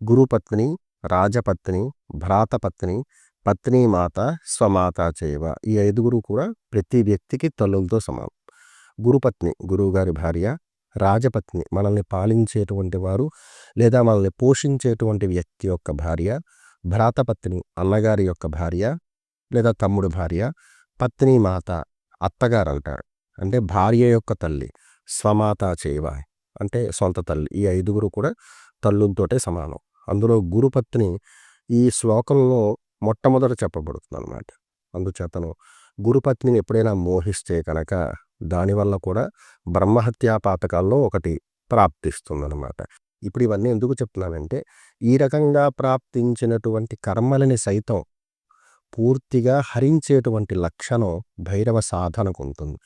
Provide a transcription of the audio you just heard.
గురుపత్ని రాజపత్ని భ్రాతపత్ని పత్నీమాత స్వమాత చేయవ. ఈ ఐదుగురు కూడా ప్రతి వ్యక్తికి తల్లులతో సమానం. గురుపత్ని గురువుగారి భార్య రాజపత్ని మనల్ని పాలించేటువంటి వారు లేదా మనల్ని పోషించేటువంటి వ్యక్తి యొక్క భార్య భ్రాతపత్ని అన్నగారి యొక్క భార్య లేదా తమ్ముడు భార్య పత్ని మాత అత్తగారు అంటారు. అంటే భార్య యొక్క తల్లి స్వమాత చేయవ. అంటే సొంత తల్లి. ఈ ఐదుగురు కూడా తల్లులతోటే సమానం. అందులో గురుపత్ని ఈ శ్లోకంలో మొట్టమొదట చెప్పబడుతుంది అనమాట అందుచేతను గురుపత్నిని ఎప్పుడైనా మోహిస్తే కనుక దానివల్ల కూడా బ్రహ్మహత్యా పాతకాల్లో ఒకటి ప్రాప్తిస్తుందన్నమాట. ఇప్పుడు ఇవన్నీ ఎందుకు చెప్తున్నానంటే ఈ రకంగా ప్రాప్తించినటువంటి కర్మలని సైతం పూర్తిగా హరించేటువంటి లక్షణం భైరవ సాధనకు ఉంటుంది.